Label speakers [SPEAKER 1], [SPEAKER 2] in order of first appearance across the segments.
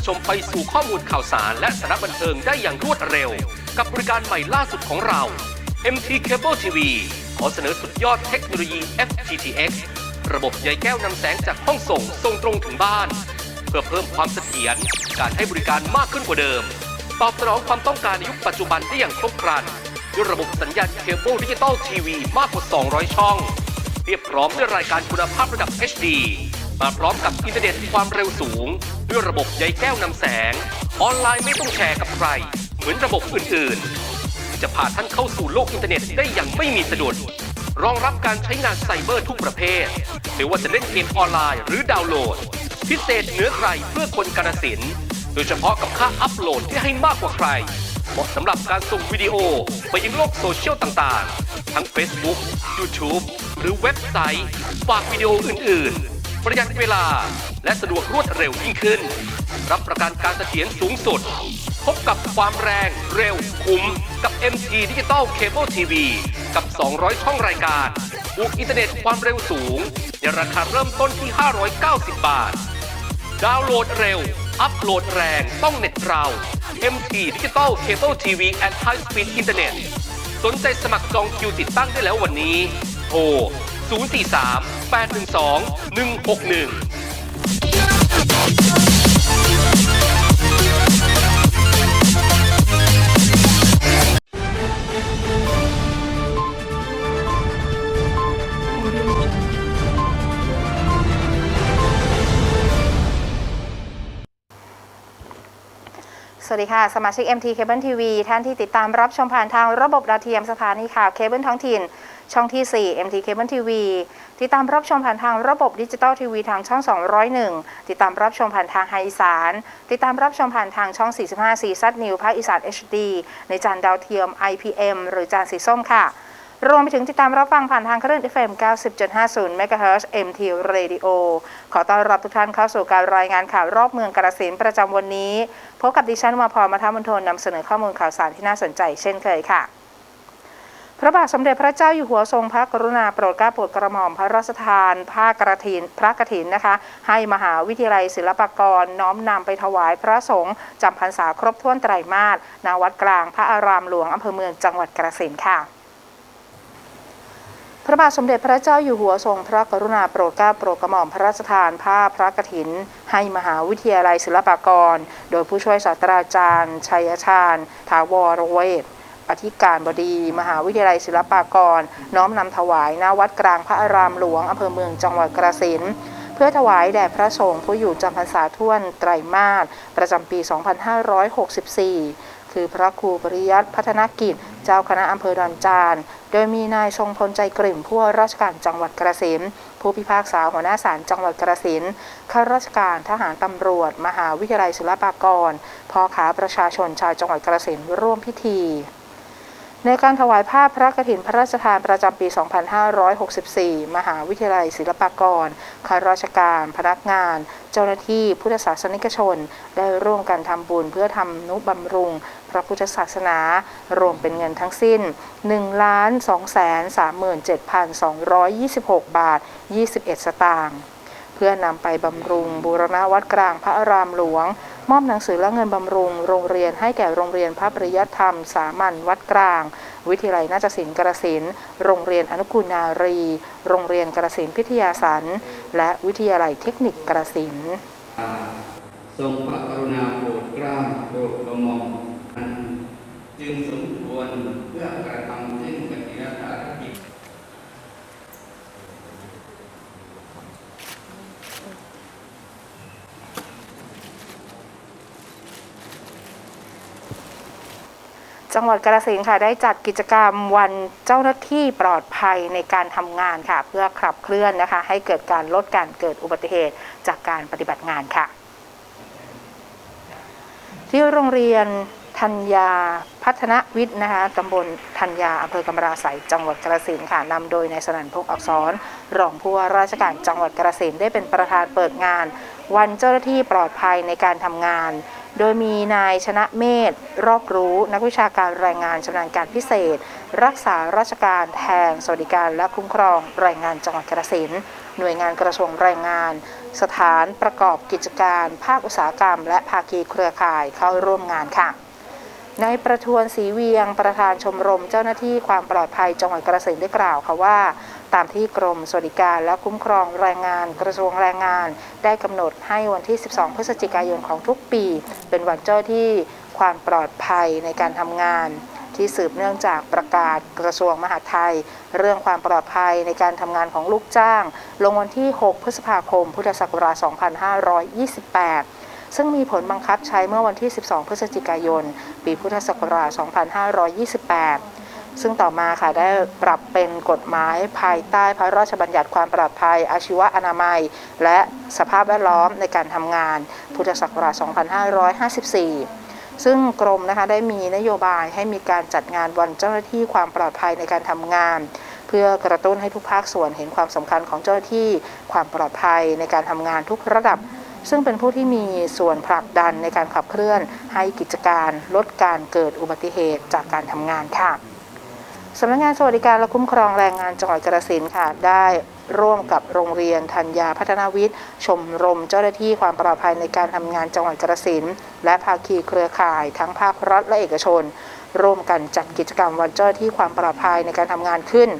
[SPEAKER 1] ผู้ชมไปสู่ข้อมูลข่าวสาร และสาระบันเทิงได้อย่างรวดเร็ว กับบริการใหม่ล่าสุดของเรา MT Cable TV ขอเสนอสุดยอดเทคโนโลยี FTTX ระบบใยแก้วนำแสงจากห้องส่งส่งตรงถึงบ้าน เพื่อเพิ่มความเสถียรการให้บริการมากขึ้นกว่าเดิม ตอบสนองความต้องการในยุคปัจจุบันได้อย่างครบครันด้วยระบบสัญญาณเคเบิลดิจิตอลทีวีมากกว่า 200 ช่อง เรียบพร้อมด้วยรายการคุณภาพระดับ HD มาพร้อมกับอินเทอร์เน็ตความเร็วสูง ด้วยระบบใยแก้วนำแสง ออนไลน์ไม่ต้องแชร์กับใคร เหมือนระบบอื่นๆ จะพาท่านเข้าสู่โลกอินเทอร์เน็ตได้อย่างไม่มีสะดุดรองรับการใช้งานไซเบอร์ทุกประเภท ไม่ว่าจะเล่นเกมออนไลน์หรือดาวน์โหลด พิเศษเหนือใครเพื่อคนกาลสิน โดยเฉพาะกับค่าอัพโหลดที่ให้มากกว่าใคร เหมาะสำหรับการส่งวิดีโอไปยังโลกโซเชียลต่างๆ ทั้ง Facebook YouTube หรือเว็บไซต์ ฝากวิดีโออื่นๆ ประหยัดเวลา และสะดวกรวดเร็วยิ่งขึ้น รับประกันการเสถียรสูงสุด พบกับความแรงเร็วคุ้ม กับ MT Digital Cable TV กับ 200 ช่องรายการบวกอินเทอร์เน็ตความเร็วสูง ในราคาเริ่มต้นที่ 590 บาท ดาวน์โหลดเร็ว อัพโหลดแรงต้องเน็ตเรา MT Digital Cable TV and High Speed Internet สนใจสมัครจองคิวติดตั้งได้แล้ววันนี้ โทร 043 812 161
[SPEAKER 2] สวัสดีค่ะ สมาชิก MT Cable TV ท่านที่ติดตามรับชมผ่านทางระบบดาวเทียมสถานีข่าวเคเบิลท้องถิ่น ช่องที่ 4 MT Cable TV ติดตามรับชมผ่านทางระบบดิจิตอลทีวีทางช่อง 201 ติดตามรับชมผ่านทางไฮอีสาน ติดตามรับชมผ่านทางช่อง 45 4ซัดนิวภาคอีสาน HD ในจานดาวเทียม IPM หรือจานสีส้มค่ะ รวมไปถึงติดตามรับฟังผ่านทางคลื่น FM 90.50 MHz MT Radio ขอต้อนรับทุกท่านเข้าสู่การรายงานข่าวรอบเมืองกาฬสินประจำวันนี้ พบกับดิฉันมาพรมาทามนทนนำเสนอข้อมูลข่าวสารที่น่าสนใจเช่นเคยค่ะ พระบาทสมเด็จพระเจ้าอยู่หัวทรงพระกรุณาโปรดเกล้าโปรดกระหม่อมพระราชทานผ้ากระถินพระกฐินนะคะ ให้มหาวิทยาลัยศิลปากรน้อมนำไปถวายพระสงฆ์จำพรรษาครบถ้วนไตรมาสณวัดกลางพระอารามหลวงอำเภอเมืองจังหวัดกระสินธุ์ค่ะพระบาทสมเด็จพระเจ้าอยู่หัวทรงพระกรุณาโปรดเกล้าโปรดกระหม่อมพระราชทานผ้าพระกฐิน ให้มหาวิทยาลัยศิลปากร โดยผู้ช่วยศาสตราจารย์ ชัยชาญ ถาวรเวท อธิการบดี มหาวิทยาลัยศิลปากร น้อมนำถวายณวัดกลางพระอารามหลวงอำเภอเมืองจังหวัดกระสินเพื่อถวายแด่พระสงฆ์ผู้อยู่จำพรรษาท่วนไตรมาสประจำปี 2564 คือพระครูปริยัติพัฒนกิจ เจ้าคณะอำเภอดอนจาน โดยมีนายทรงพลใจกริ่มผู้ว่าราชการจังหวัดกระสินผู้พิพากษาหัวหน้าศาลจังหวัดกระสินข้าราชการทหารตำรวจ มหาวิทยาลัยศิลปากรพ่อค้าประชาชนชาวจังหวัดกระสินร่วมพิธี ในการถวายผ้าพพระกฐินพระราชทานประจำปี 2564 มหาวิทยาลัยศิลปากรข้าราชการ พนักงาน เจ้าหน้าที่พุทธศาสนิกชน ได้ร่วมกันทำบุญเพื่อทำนุบำรุง พระพุทธศาสนา รวมเป็นเงินทั้งสิ้น 1,237,226 บาท 21 สตางค์ พื่อนำไปบำรุงบูรณะวัดกลางพระอารามหลวง มอบหนังสือและเงินบำรุง โรงเรียนให้แก่โรงเรียนพระปริยัติธรรม สามัญวัดกลาง วิทยาลัยนาฏศิลป์กระสินโรงเรียนอนุกูลนารี โรงเรียนกระสินพิทยาสันและวิทยาลัยเทคนิคกระสิน
[SPEAKER 3] ทรงพระกรุณาโปรดเกล้าโปรดกระหม่อมจึงสมควรเพื่อกระทำซึ่งปฏิรัตกิจ
[SPEAKER 2] จังหวัดกาฬสินธุ์ค่ะได้จัดกิจกรรมวันเจ้าหน้าที่ปลอดภัยในการทำงานค่ะ เพื่อขับเคลื่อนนะคะ ให้เกิดการลดการเกิดอุบัติเหตุจากการปฏิบัติงานค่ะ ที่โรงเรียนธัญญาพัฒนวิทย์นะคะตำบลธัญญาอำเภอกำราไสยจังหวัดกาฬสินธุ์ค่ะนำโดยนายสนั่นพงษ์อักษร รองผู้ว่าราชการจังหวัดกาฬสินธุ์ได้เป็นประธานเปิดงาน วันเจ้าหน้าที่ปลอดภัยในการทำงาน โดยมีนายชนะเมธรอบรู้นักวิชาการแรงงานชำนาญการพิเศษ รักษาราชการแทนสวัสดิการและคุ้มครองแรงงานจังหวัดกาฬสินหน่วยงานกระทรวงแรงงาน สถานประกอบกิจการ ภาคอุตสาหกรรม และภาคีเครือข่ายเข้าร่วมงานค่ะในายประทวนศรีเวียงประธานชมรมเจ้าหน้าที่ความปลอดภัยจังหวัดกระสินได้กล่าวค่ะว่า ตามที่กรมสวัสดิการและคุ้มครองแรงงานกระทรวงแรงงาน ได้กำหนดให้วันที่ 12 พฤศจิกายนของทุกปี เป็นวันเจ้าที่ความปลอดภัยในการทำงานที่สืบเนื่องจากประกาศกระทรวงมหาดไทย เรื่องความปลอดภัยในการทำงานของลูกจ้าง ลงวันที่ 6 พฤษภาคม พุทธศักราช 2528 ซึ่งมีผลบังคับใช้เมื่อวันที่ 12 พฤศจิกายน ปีพุทธศักราช 2528 ซึ่งต่อมาค่ะได้ปรับเป็นกฎหมายภายใต้พระราชบัญญัติความปลอดภัย อาชีวอนามัย และสภาพแวดล้อมในการทำงาน พุทธศักราช 2554 ซึ่งกรมนะคะได้มีนโยบายให้มีการจัดงานวันเจ้าหน้าที่ความปลอดภัยในการทำงาน เพื่อกระตุ้นให้ทุกภาคส่วนเห็นความสำคัญของเจ้าหน้าที่ความปลอดภัยในการทำงานทุกระดับซึ่งเป็นผู้ที่มีส่วนผลักดันในการขับเคลื่อนให้กิจการลดการเกิดอุบัติเหตุจากการทำงานค่ะ สำนักงานสวัสดิการและคุ้มครองแรงงานจังหวัดกระสินค่ะ ได้ร่วมกับโรงเรียนธัญญาพัฒนาวิทย์ ชมรมเจ้าหน้าที่ความปลอดภัยในการทำงานจังหวัดกระสินและภาคีเครือข่ายทั้งภาครัฐและเอกชน ร่วมกันจัดกิจกรรมวันเจ้าหน้าที่ความปลอดภัยในการทำงานขึ้น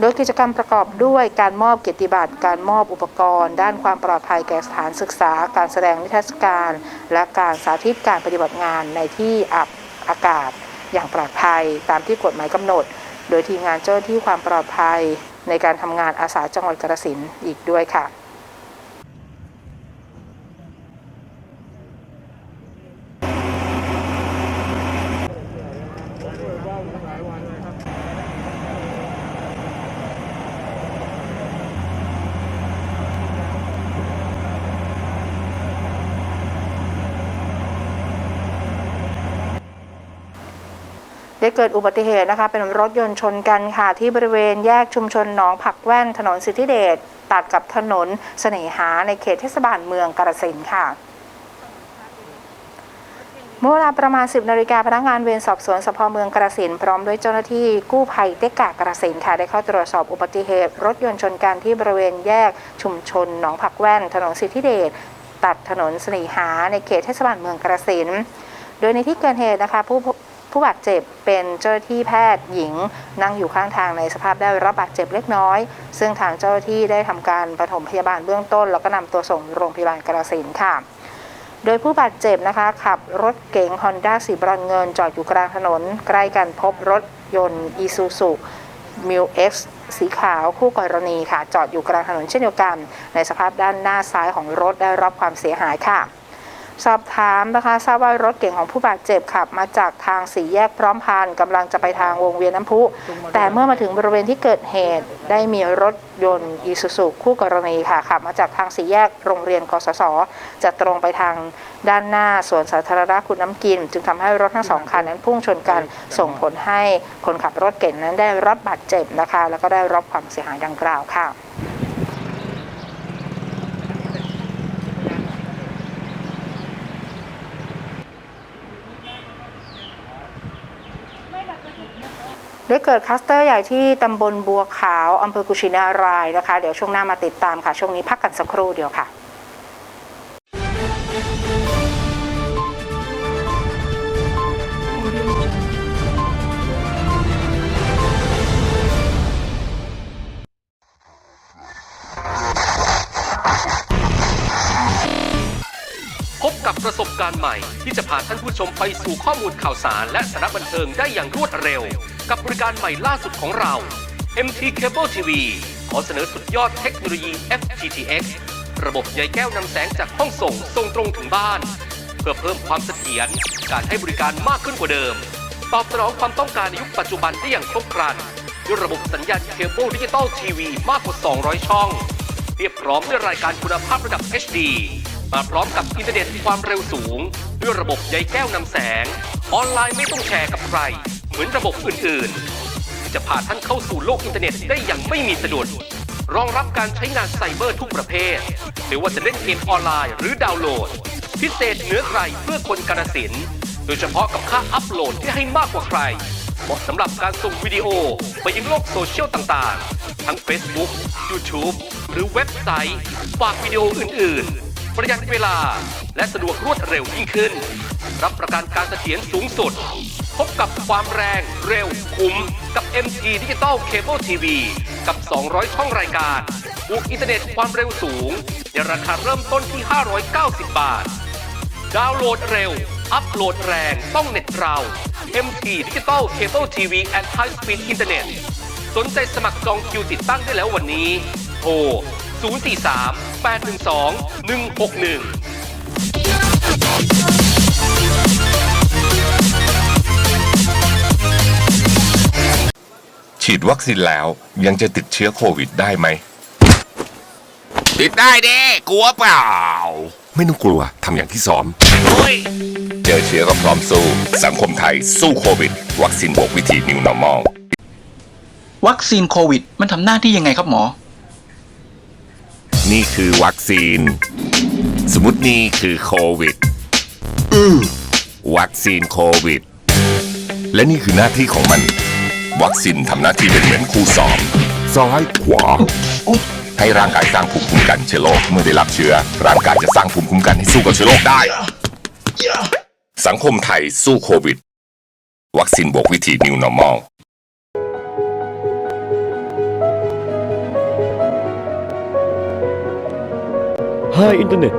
[SPEAKER 2] โดยกิจกรรมประกอบด้วยการมอบเกียรติบัตร การมอบอุปกรณ์ ด้านความปลอดภัยแก่สถานศึกษา การแสดงนิทรรศการ และการสาธิตการปฏิบัติงานในที่อับอากาศ อย่างปลอดภัยตามที่กฎหมายกำหนด โดยทีมงานเจ้าหน้าที่ความปลอดภัยในการทำงานอาสาจังหวัดกระสินธุ์อีกด้วยค่ะ เกิดอุบัติเหตุนะคะ เป็นรถยนต์ชนกันค่ะ ที่บริเวณแยกชุมชนหนองผักแว่นถนนสิทธิเดชตัดกับถนนเสน่หาในเขตเทศบาลเมืองกาฬสินธุ์ค่ะเมื่อเวลาประมาณ 10นาฬิกาพนักงานเวรสอบสวนสพเมืองกาฬสินพร้อมด้วยเจ้าหน้าที่กู้ภัยเต็กกากาฬสินค่ะได้เข้าตรวจสอบอุบัติเหตุ รถยนต์ชนกันที่บริเวณแยกชุมชนหนองผักแว่น ถนนสิทธิเดชตัดถนนเสน่หาในเขตเทศบาลเมืองกาฬสินโดยในที่เกิดเหตุนะคะผู้ ผู้บาดเจ็บเป็นเจ้าหน้าที่แพทย์หญิง นั่งอยู่ข้างทางในสภาพได้รับบาดเจ็บเล็กน้อย ซึ่งทางเจ้าหน้าที่ได้ทำการปฐมพยาบาลเบื้องต้น แล้วก็นำตัวส่งโรงพยาบาลกาฬสินค่ะโดยผู้บาดเจ็บนะคะ ขับรถเก๋งฮอนด้าสีบรอนเงินจอดอยู่กลางถนน ใกล้กันพบรถยนต์อีซูซูมิวเอ็กซ์สีขาวคู่กรณีค่ะ จอดอยู่กลางถนนเช่นเดียวกัน ในสภาพด้านหน้าซ้ายของรถได้รับความเสียหายค่ะ สอบถามนะคะทราบว่ารถเก่งของผู้บาดเจ็บขับ มาจากทางสี่แยกพร้อมพันกำลังจะไปทางวงเวียนน้ำพุ แต่เมื่อมาถึงบริเวณที่เกิดเหตุ ได้มีรถยนต์อีซูซูคู่กรณีค่ะขับ มาจากทางสี่แยกโรงเรียนกศศจะตรงไปทางด้านหน้าสวนสาธารณะคุณน้ำกิน จึงทำให้รถทั้งสองคันนั้นพุ่งชนกันส่งผลให้คนขับรถเก่งนั้นได้รับบาดเจ็บนะคะ แล้วก็ได้รับความเสียหายดังกล่าวค่ะ ได้เกิดคลัสเตอร์ใหญ่ที่ตำบลบัวขาวอำเภอกุชินารายนะคะ เดี๋ยวช่วงหน้ามาติดตามค่ะ ช่วงนี้พักกันสักครู่เดียวค่ะ
[SPEAKER 1] พบกับประสบการณ์ใหม่ที่จะพาท่านผู้ชมไปสู่ข้อมูลข่าวสารและสาระบันเทิงได้อย่างรวดเร็ว กับบริการใหม่ล่าสุดของเรา MT Cable TV ขอเสนอสุดยอดเทคโนโลยี FTTX ระบบใยแก้วนำแสงจากห้องส่งส่งตรงถึงบ้าน เพื่อเพิ่มความเสถียรการให้บริการมากขึ้นกว่าเดิม ตอบสนองความต้องการในยุคปัจจุบันได้อย่างครบครันด้วยระบบสัญญาณเคเบิลดิจิตอลทีวีมากกว่า 200 ช่อง เรียบพร้อมด้วยรายการคุณภาพระดับ HD มาพร้อมกับอินเทอร์เน็ตความเร็วสูง ด้วยระบบใยแก้วนำแสง ออนไลน์ไม่ต้องแชร์กับใคร เหมือนระบบอื่นๆ จะพาท่านเข้าสู่โลกอินเทอร์เน็ตได้อย่างไม่มีสะดุด รองรับการใช้งานไซเบอร์ทุกประเภท ไม่ว่าจะเล่นเกมออนไลน์หรือดาวน์โหลด พิเศษเหนือใครเพื่อคนกาฬสิน โดยเฉพาะกับค่าอัพโหลดที่ให้มากกว่าใครเหมาะสำหรับการส่งวิดีโอไปยังโลกโซเชียลต่างๆ ทั้ง Facebook, YouTube หรือเว็บไซต์ ฝากวิดีโออื่นๆ ประหยัดเวลาและสะดวกรวดเร็วยิ่งขึ้น รับประกันการเสถียรสูงสุด พบกับความแรงเร็วคุ้ม กับ MT Digital Cable TV กับ 200 ช่องรายการบวกอินเทอร์เน็ตความเร็วสูง ในราคาเริ่มต้นที่ 590 บาท ดาวน์โหลดเร็ว อัพโหลดแรงต้องเน็ตเรา MT Digital Cable TV and High Speed Internet สนใจสมัครจองคิวติดตั้งได้แล้ววันนี้ โทร 043 812 161
[SPEAKER 4] ฉีดวัคซีนแล้วยังจะติดเชื้อโควิดได้ไหม
[SPEAKER 5] ติดได้เด้กลัวเปล่า
[SPEAKER 4] ไม่ต้องกลัวทำอย่างที่ซ้อม
[SPEAKER 5] โอ้ย
[SPEAKER 4] เจอเชื้อก็พร้อมสู้ สังคมไทยสู้โควิด วัคซีนบวกวิธี New Normal
[SPEAKER 6] วัคซีนโควิด มันทำหน้าที่ยังไงครับหมอ
[SPEAKER 4] นี่คือวัคซีน สมมตินี่คือโควิดวัคซีนโควิด และนี่คือหน้าที่ของมัน วัคซีนทำหน้าที่เป็นเหมือนครูสอนซ้ายขวา ให้ร่างกายสร้างภูมิคุ้มกันเชื้อโรคเมื่อได้รับเชื้อ ร่างกายจะสร้างภูมิคุ้มกันให้สู้กับเชื้อโรคได้ สังคมไทยสู้โควิด วัคซีนบวกวิธี New Normal
[SPEAKER 7] ไฮอินเทอร์เน็ต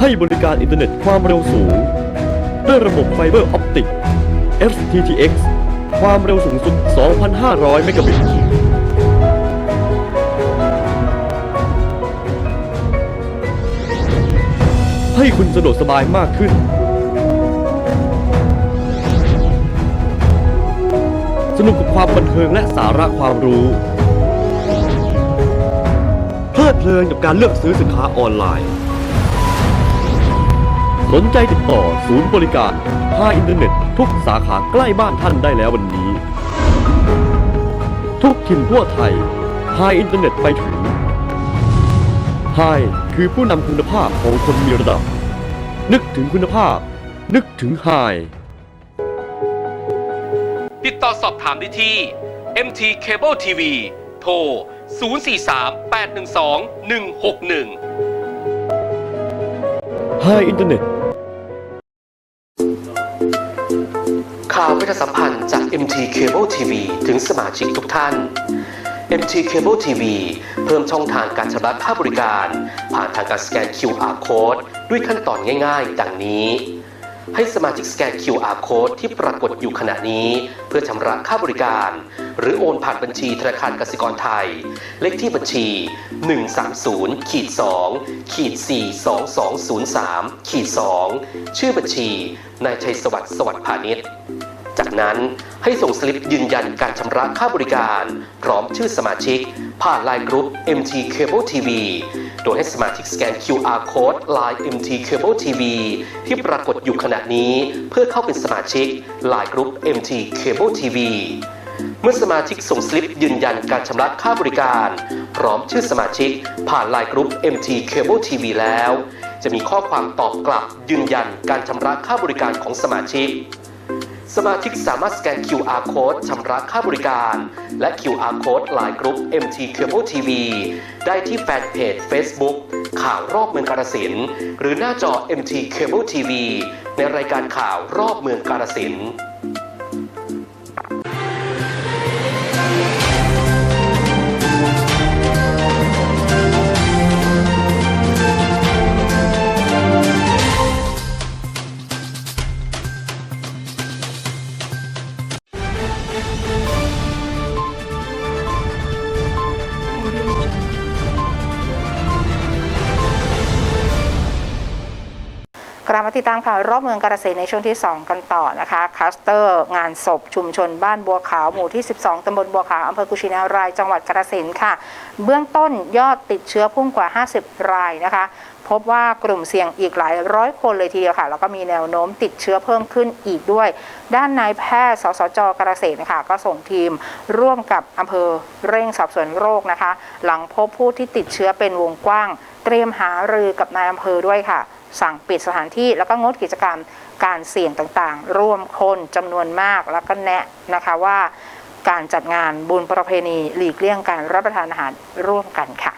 [SPEAKER 7] ให้บริการอินเทอร์เน็ตความเร็วสูง ด้วยระบบไฟเบอร์ออปติก FTTX ความเร็วสูงสุด 2,500 เมกะบิต ให้คุณสะดวกสบายมากขึ้น สนุกกับความบันเทิงและสาระความรู้ เพลิดเพลินกับการเลือกซื้อสินค้าออนไลน์ สนใจติดต่อศูนย์บริการค่าอินเทอร์เน็ต ทุกสาขาใกล้บ้านท่านได้แล้ววันนี้ ทุกถิ่นทั่วไทยไฮอินเทอร์เน็ตไปถึงไฮคือผู้นำคุณภาพของคนมีระดับ นึกถึงคุณภาพ นึกถึงไฮ
[SPEAKER 1] ติดต่อสอบถามได้ที่ MT Cable TV โทร 043 812 161
[SPEAKER 7] ไฮอินเทอร์เน็ต
[SPEAKER 1] ประชาสัมพันธ์จาก MT Cable TV ถึงสมาชิกทุกท่าน MT Cable TV เพิ่มช่องทางการชำระค่าบริการ ผ่านทางการสแกน QR Code ด้วยขั้นตอนง่ายๆ ดังนี้ ให้สมาชิกสแกน QR Code ที่ปรากฏอยู่ขณะนี้ เพื่อชำระค่าบริการ หรือโอนผ่านบัญชีธนาคารกสิกรไทย เลขที่บัญชี 130ขีด2ขีด42203ขีด2ชื่อบัญชีนายชัยสวัสดิ์สวัสดิ์พาณิชย์ จากนั้นให้ส่งสลิปยืนยันการชำระค่าบริการ พร้อมชื่อสมาชิก ผ่านไลน์กรุ๊ป MT Cable TV โดยให้สมาชิกสแกน QR Code Line MT Cable TV ที่ปรากฏอยู่ขณะนี้เพื่อเข้าเป็นสมาชิกไลน์กรุ๊ป MT Cable TV เมื่อสมาชิกส่งสลิปยืนยันการชำระค่าบริการ พร้อมชื่อสมาชิก ผ่านไลน์กรุ๊ป MT Cable TV แล้ว จะมีข้อความตอบกลับยืนยันการชำระค่าบริการของสมาชิก สมาชิกสามารถสแกน QR Code ชำระค่าบริการ และ QR Code ไลน์กรุ๊ป MT Cable TV ได้ที่แฟนเพจ Facebook ข่าวรอบเมืองกาฬสินธุ์หรือหน้าจอ MT Cable TV ในรายการข่าวรอบเมืองกาฬสินา
[SPEAKER 2] ติดตามข่าวรอบเมืองกาฬสินในช่วงที่ 2 กันต่อนะคะคัสเตอร์งานศพชุมชนบ้านบัวขาวหมู่ที่ 12 ตำบลบัวขาวอำเภอกุชินาราย จังหวัดกาฬสินค่ะ เบื้องต้นยอดติดเชื้อพุ่งกว่า 50 รายนะคะ พบว่ากลุ่มเสี่ยงอีกหลายร้อยคนเลยทีเดียวค่ะ แล้วก็มีแนวโน้มติดเชื้อเพิ่มขึ้นอีกด้วย ด้านนายแพทย์ สสจกาฬสินธุ์นะคะก็ส่งทีมร่วมกับอำเภอเร่งสอบสวนโรคนะคะ หลังพบผู้ที่ติดเชื้อเป็นวงกว้าง เตรียมหารือกับนายอำเภอด้วยค่ะ สั่งปิดสถานที่แล้วก็งดกิจกรรมการเสี่ยงต่างๆ ร่วมคนจำนวนมากแล้วก็แนะนะคะว่าการจัดงานบุญประเพณีหลีกเลี่ยงการรับประทานอาหารร่วมกันค่ะ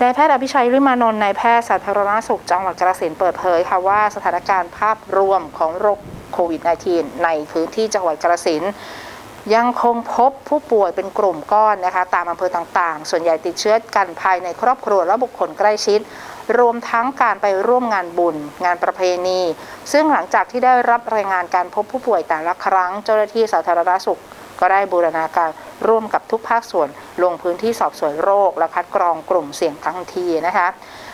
[SPEAKER 2] นายแพทย์อภิชัยริมานนท์นายแพทย์สาธารณสุขจังหวัดกาฬสินเปิดเผยค่ะว่าสถานการณ์ภาพรวมของโรคโควิด -19 ในพื้นที่จังหวัดกาฬสิน ยังคงพบผู้ป่วยเป็นกลุ่มก้อนนะคะ ตามอำเภอต่างๆ ส่วนใหญ่ติดเชื้อกันภายในครอบครัวและบุคคลใกล้ชิด รวมทั้งการไปร่วมงานบุญ งานประเพณี ซึ่งหลังจากที่ได้รับรายงานการพบผู้ป่วยแต่ละครั้ง เจ้าหน้าที่สาธารณสุข ก็ได้บูรณาการร่วมกับทุกภาคส่วนลงพื้นที่สอบสวนโรค และคัดกรองกลุ่มเสี่ยงทั้งทีนะคะ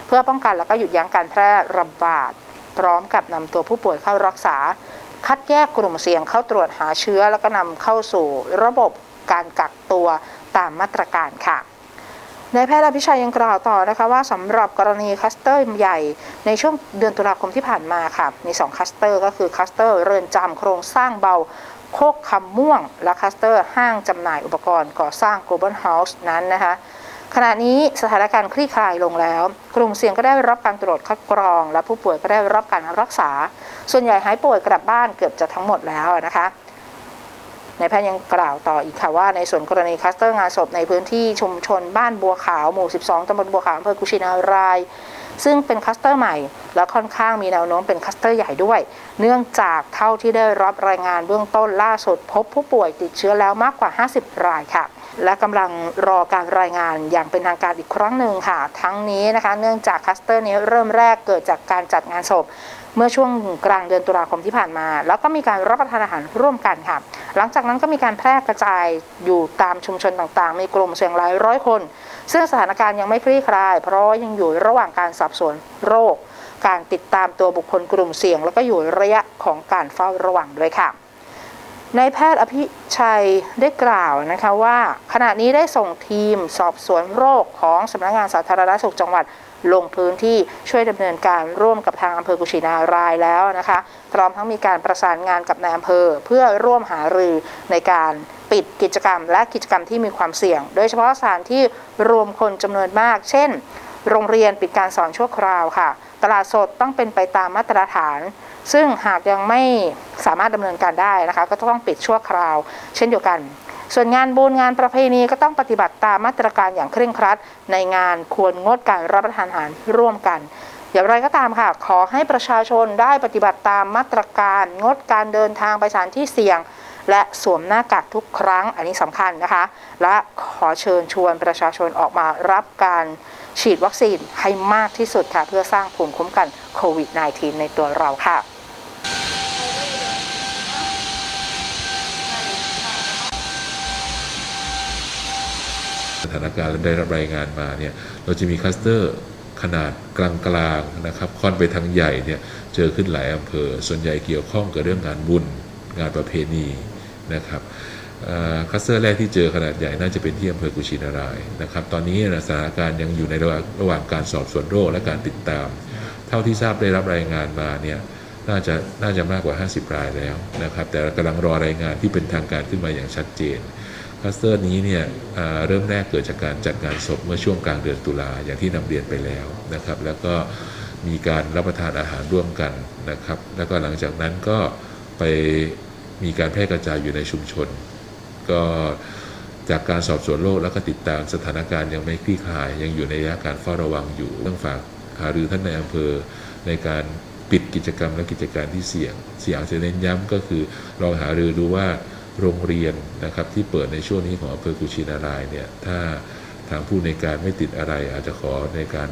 [SPEAKER 2] เพื่อป้องกันและก็หยุดยั้งการแพร่ระบาดพร้อมกับนำตัวผู้ป่วยเข้ารักษา คัดแยกกลุ่มเสี่ยงเข้าตรวจหาเชื้อ แล้วก็นำเข้าสู่ระบบการกักตัวตามมาตรการค่ะนายแพทย์อภิชัยยังกล่าวต่อนะคะว่าสำหรับกรณีคัสเตอร์ใหญ่ในช่วงเดือนตุลาคมที่ผ่านมาค่ะ มี2คัสเตอร์ก็คือคัสเตอร์เรือนจำโครงสร้างเบาโคกคำม่วง และคัสเตอร์ห้างจำหน่ายอุปกรณ์ก่อสร้าง Global House นั้นนะคะ ขณะนี้สถานการณ์คลี่คลายลงแล้ว กลุ่มเสี่ยงก็ได้รับการตรวจคัดกรอง และผู้ป่วยก็ได้รับการรักษา ส่วนใหญ่หายป่วยกลับบ้านเกือบจะทั้งหมดแล้วนะคะนายแพทย์ยังกล่าวต่ออีกค่ะว่าในส่วนกรณีคลัสเตอร์งานศพในพื้นที่ชุมชนบ้านบัวขาวหมู่ 12ตำบลบัวขาวอำเภอกุชินาราย ซึ่งเป็นคลัสเตอร์ใหม่ และค่อนข้างมีแนวโน้มเป็นคลัสเตอร์ใหญ่ด้วย เนื่องจากเท่าที่ได้รับรายงานเบื้องต้นล่าสุด พบผู้ป่วยติดเชื้อแล้วมากกว่า 50 รายค่ะ และกำลังรอการรายงานอย่างเป็นทางการอีกครั้งหนึ่งค่ะ ทั้งนี้นะคะ เนื่องจากคลัสเตอร์นี้เริ่มแรกเกิดจากการจัดงานศพเมื่อช่วงกลางเดือนตุลาคมที่ผ่านมา แล้วก็มีการรับประทานอาหารร่วมกันค่ะ หลังจากนั้นก็มีการแพร่กระจายอยู่ตามชุมชนต่างๆ มีกลุ่มเสี่ยงหลายร้อยคน ซึ่งสถานการณ์ยังไม่คลี่คลาย เพราะยังอยู่ระหว่างการสอบสวนโรค การติดตามตัวบุคคลกลุ่มเสี่ยง แล้วก็อยู่ระยะของการเฝ้าระวังด้วยค่ะนายแพทย์อภิชัยได้กล่าวนะคะว่า ขณะนี้ได้ส่งทีมสอบสวนโรคของสำนักงานสาธารณสุขจังหวัด ลงพื้นที่ช่วยดำเนินการร่วมกับทางอำเภอกุชินารายแล้วนะคะ พร้อมทั้งมีการประสานงานกับนายอำเภอ เพื่อร่วมหารือในการปิดกิจกรรม และกิจกรรมที่มีความเสี่ยง โดยเฉพาะสถานที่รวมคนจำนวนมาก เช่น โรงเรียนปิดการสอนชั่วคราวค่ะ ตลาดสดต้องเป็นไปตามมาตรฐาน ซึ่งหากยังไม่สามารถดำเนินการได้นะคะ ก็ต้องปิดชั่วคราว เช่นเดียวกัน ส่วนงานบุญงานประเพณีก็ต้องปฏิบัติตามมาตรการอย่างเคร่งครัด ในงานควรงดการรับประทานอาหารร่วมกัน อย่างไรก็ตามค่ะ ขอให้ประชาชนได้ปฏิบัติตามมาตรการงดการเดินทางไปสถานที่เสี่ยง และสวมหน้ากากทุกครั้งอันนี้สำคัญนะคะ และขอเชิญชวนประชาชนออกมารับการฉีดวัคซีนให้มากที่สุดค่ะ เพื่อสร้างภูมิคุ้มกันโควิด -19 ในตัวเราค่ะ
[SPEAKER 8] สถานการณ์ได้รับรายงานมาเนี่ยเราจะมีคลัสเตอร์ขนาดกลางๆนะครับค่อนไปทางใหญ่เนี่ยเจอขึ้นหลายอำเภอ ส่วนใหญ่เกี่ยวข้องกับเรื่องงานบุญงานประเพณีนะครับคัสเตอร์แรกที่เจอขนาดใหญ่น่าจะเป็นที่อำเภอกุชินารายนะครับตอนนี้นะสถานการณ์ยังอยู่ในระหว่างระหว่างการสอบสวนโรคและการติดตาม เท่าที่ทราบได้รับรายงานมาเนี่ยน่าจะน่าจะมากกว่า 50 รายแล้วนะครับแต่กำลังรอรายงานที่เป็นทางการขึ้นมาอย่างชัดเจน คลัสเตอร์นี้เนี่ยเริ่มแรกเกิดจากการจัดงานศพเมื่อช่วงกลางเดือนตุลาอย่างที่นำเรียนไปแล้วนะครับ แล้วก็มีการรับประทานอาหารร่วมกันนะครับ แล้วก็หลังจากนั้นก็ไปมีการแพร่กระจายอยู่ในชุมชน ก็จากการสอบสวนโรคแล้วก็ติดตามสถานการณ์ยังไม่คลี่คลาย ยังอยู่ในระยะการเฝ้าระวังอยู่ต้องฝากหารือท่านในอำเภอในการปิดกิจกรรมและกิจการที่เสี่ยงเสี่ยงจะเน้นย้ำก็คือลองหารือดูว่า โรงเรียนนะครับที่เปิดในช่วงนี้ของอำเภอกุชินารายเนี่ยถ้าทางผู้ในการไม่ติดอะไร อาจจะขอในการ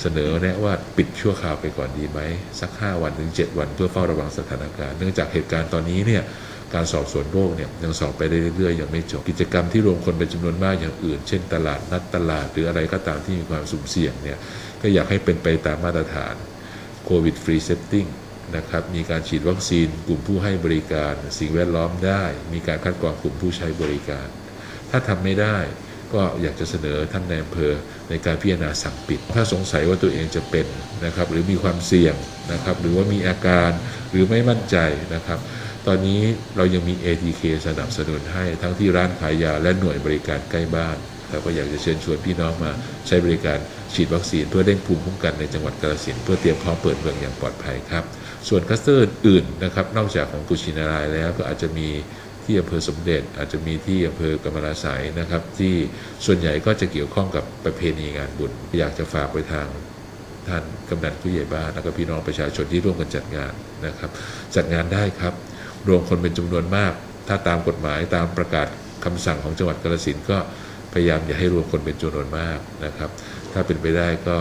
[SPEAKER 8] เสนอแนะว่าปิดชั่วคราวไปก่อนดีไหมสัก 5 วันถึง 7 วันเพื่อเฝ้าระวังสถานการณ์เนื่องจากเหตุการณ์ตอนนี้เนี่ยการสอบสวนโรคเนี่ยยังสอบไปได้เรื่อยๆยังไม่จบกิจกรรมที่รวมคนเป็นจำนวนมากอย่างอื่น เช่นตลาดนัดตลาดหรืออะไรก็ตามที่มีความสุ่มเสี่ยงเนี่ยก็อยากให้เป็นไปตามมาตรฐานโควิดฟรีเซตติ้ง นะครับมีการฉีดวัคซีนกลุ่มผู้ให้บริการ สิ่งแวดล้อมได้ มีการคัดกรองกลุ่มผู้ใช้บริการ ถ้าทำไม่ได้ก็อยากจะเสนอท่านในอำเภอในการพิจารณาสั่งปิด ถ้าสงสัยว่าตัวเองจะเป็นนะครับหรือมีความเสี่ยงนะครับหรือว่ามีอาการหรือไม่มั่นใจนะครับ ตอนนี้เรายังมี ATK สนับสนุนให้ทั้งที่ร้านขายยาและหน่วยบริการใกล้บ้านแต่ก็อยากจะเชิญชวนพี่น้องมาใช้บริการฉีดวัคซีนเพื่อเร่งภูมิคุ้มกันในจังหวัดกาฬสินธุ์เพื่อเตรียมพร้อมเปิดเมืองอย่างปลอดภัยครับ ส่วนคลัสเตอร์อื่นนะครับนอกจากของกุชินารายแล้วก็อาจจะมีที่อำเภอสมเด็จอาจจะมีที่อำเภอกำมะลาสัยนะครับ ที่ส่วนใหญ่ก็จะเกี่ยวข้องกับประเพณีงานบุญ อยากจะฝากไปทางท่านกำนันผู้ใหญ่บ้านแล้วก็พี่น้องประชาชนที่ร่วมกันจัดงานนะครับ จัดงานได้ครับรวมคนเป็นจำนวนมาก ถ้าตามกฎหมายตามประกาศคำสั่งของจังหวัดกาฬสินก็พยายามอย่าให้รวมคนเป็นจำนวนมากนะครับ ถ้าเป็นไปได้ก็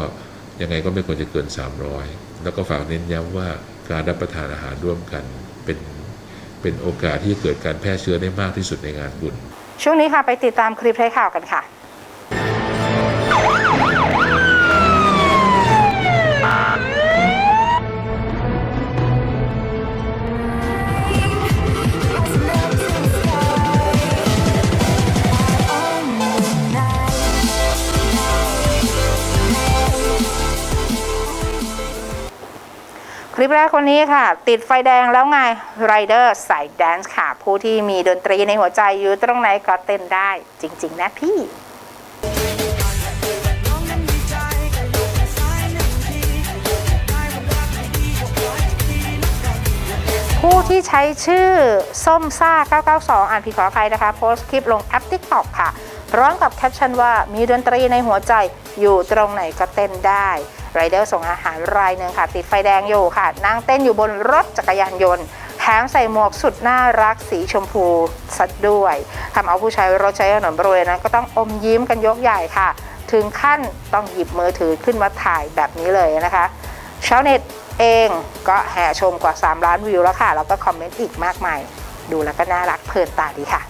[SPEAKER 8] ยังไงก็ไม่ควรจะเกิน 300 แล้วก็ฝากเน้นย้ำว่า การรับประทานอาหารร่วมกันเป็นเป็นโอกาสที่จะเกิดการแพร่เชื้อได้มากที่สุดในงานบุญ
[SPEAKER 2] ช่วงนี้ค่ะไปติดตามคลิปให้ข่าวกันค่ะ ลิปแรกคนนี้ค่ะ ติดไฟแดงแล้วไงไรเดอร์สายแดนซ์ค่ะ ผู้ที่มีดนตรีในหัวใจอยู่ตรงไหนก็เต้นได้ จริง ๆ นะพี่ผู้ที่ใช้ชื่อส้มซ่า 992 อ่านผิดขออภัยนะคะ โพสต์คลิปลงแอป TikTok ค่ะ ร้อมกับแคปชั่นว่ามีดนตรีในหัวใจอยู่ตรงไหนก็เต้นได้ ไรเดอร์ส่งอาหารรายหนึ่งค่ะ ติดไฟแดงอยู่ค่ะ นั่งเต้นอยู่บนรถจักรยานยนต์แถมใส่หมวกสุดน่ารักสีชมพูสัดด้วยทำเอาผู้ใช้รถใช้ถนนบริเวณนั้นก็ต้องอมยิ้มกันยกใหญ่ค่ะ ถึงขั้นต้องหยิบมือถือขึ้นมาถ่ายแบบนี้เลยนะคะชาวเน็ตเองก็แห่ชมกว่า 3 ล้านวิวแล้วค่ะ แล้วก็คอมเมนต์อีกมากมาย ดูแล้วก็น่ารักเพลินตาดีค่ะ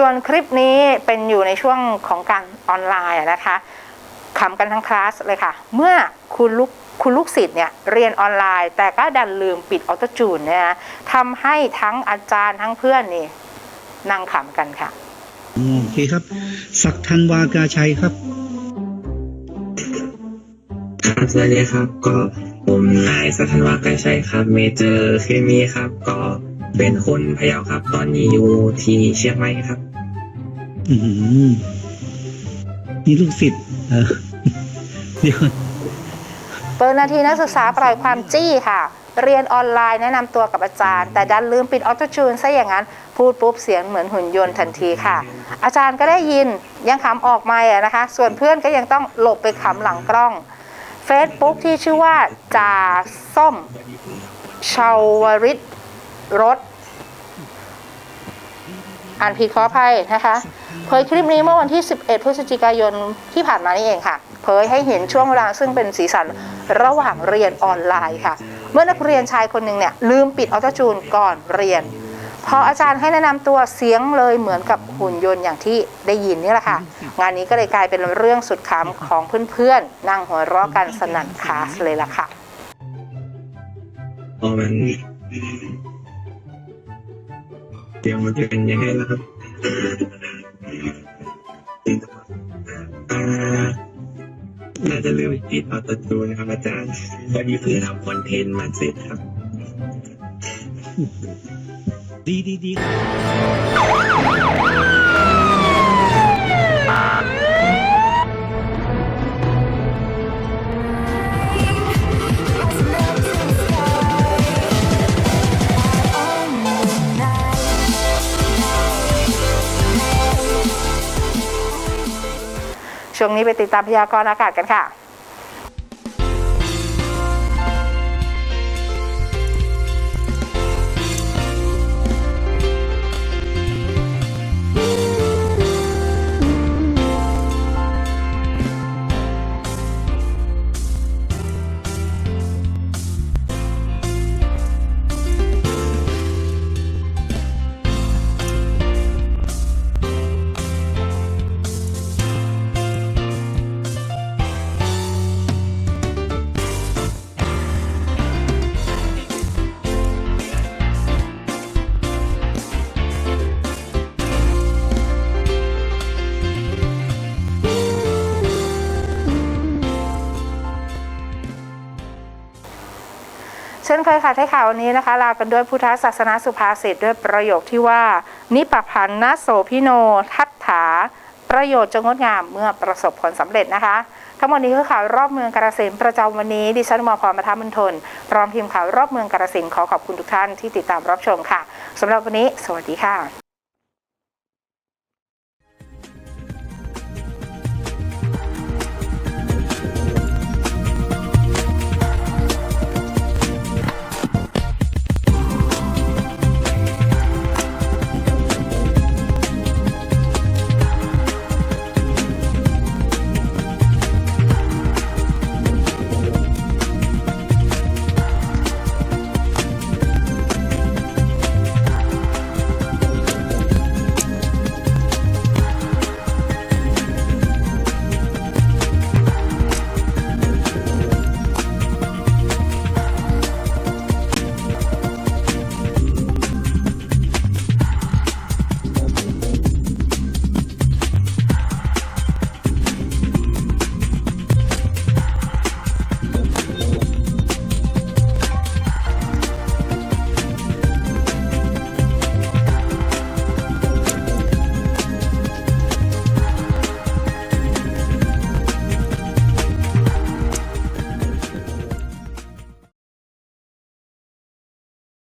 [SPEAKER 2] ส่วนคลิปนี้เป็นอยู่ในช่วงของการออนไลน์อะนะคะขำกันทั้งคลาสเลยค่ะ เมื่อคุณลูกคุณลูกศิษย์เนี่ยเรียนออนไลน์ แต่ก็ดันลืมปิดออโตจูนเนี่ยนะทำให้ทั้งอาจารย์ทั้งเพื่อนนี่นั่งขำกันค่ะ
[SPEAKER 9] อ๋อโอเคครับ ศักดิ์ธันวากาชัยครับ
[SPEAKER 10] ครับสวัสดีครับ ก็ผมนายสัทนวาไกรชัยครับ เมเจอร์เคมีครับ ก็เป็นคนพะเยาครับ ตอนนี้อยู่ที่เชียงใหม่ครับ
[SPEAKER 9] อืมนี่ลูกศิษย์เออเดี๋ยว
[SPEAKER 2] เปิดนาทีนักศึกษาปล่อยความจี้ค่ะ เรียนออนไลน์แนะนำตัวกับอาจารย์ แต่ดันลืมปิดออโตจูนซะอย่างนั้น พูดปุ๊บเสียงเหมือนหุ่นยนต์ทันทีค่ะ อาจารย์ก็ได้ยินยังขำออกมาอะนะคะ ส่วนเพื่อนก็ยังต้องหลบไปขำหลังกล้อง Facebook ที่ชื่อว่าจาส้มชาวริตรถ อ่านผิดขออภัยนะคะ เผยคลิปนี้เมื่อวันที่ 11 พฤศจิกายนที่ผ่านมานี่เองค่ะ เผยให้เห็นช่วงเวลาซึ่งเป็นสีสันระหว่างเรียนออนไลน์ค่ะ เมื่อนักเรียนชายคนหนึ่งเนี่ยลืมปิดออโตจูนก่อนเรียน พออาจารย์ให้แนะนำตัวเสียงเลยเหมือนกับหุ่นยนต์อย่างที่ได้ยินนี่แหละค่ะ งานนี้ก็เลยกลายเป็นเรื่องสุดขำของเพื่อนๆ นั่งหัวเราะกันสนั่นคลาสเลยล่ะค่ะ
[SPEAKER 10] พอมันเดี๋ยวมันจะเป็นยังไงล่ะครับอ่า น่าจะเริ่มปิดออโต้จูนะครับอาจารย์วันนี้เพิ่งทำคอนเทนต์มาเสร็จครับ
[SPEAKER 9] ดีดีดี
[SPEAKER 2] ช่วงนี้ไปติดตามพยากรณ์อากาศกันค่ะ ช่นเคยค่ะท้ายข่าววันนี้นะคะ ลากันด้วยพุทธศาสนาสุภาษิตด้วยประโยคที่ว่า นิปพันนะโสพิโน ทัตถา ประโยชน์จะงดงามเมื่อประสบผลสำเร็จนะคะทั้งหมดนี้คือข่าวรอบเมืองกาฬสินธุ์ประจำวันนี้ดิฉันมอพรมาทามุนทนพร้อมทีมข่าวรอบเมืองกาฬสินธุ์ขอขอบคุณทุกท่านที่ติดตามรับชมค่ะสำหรับวันนี้ สวัสดีค่ะ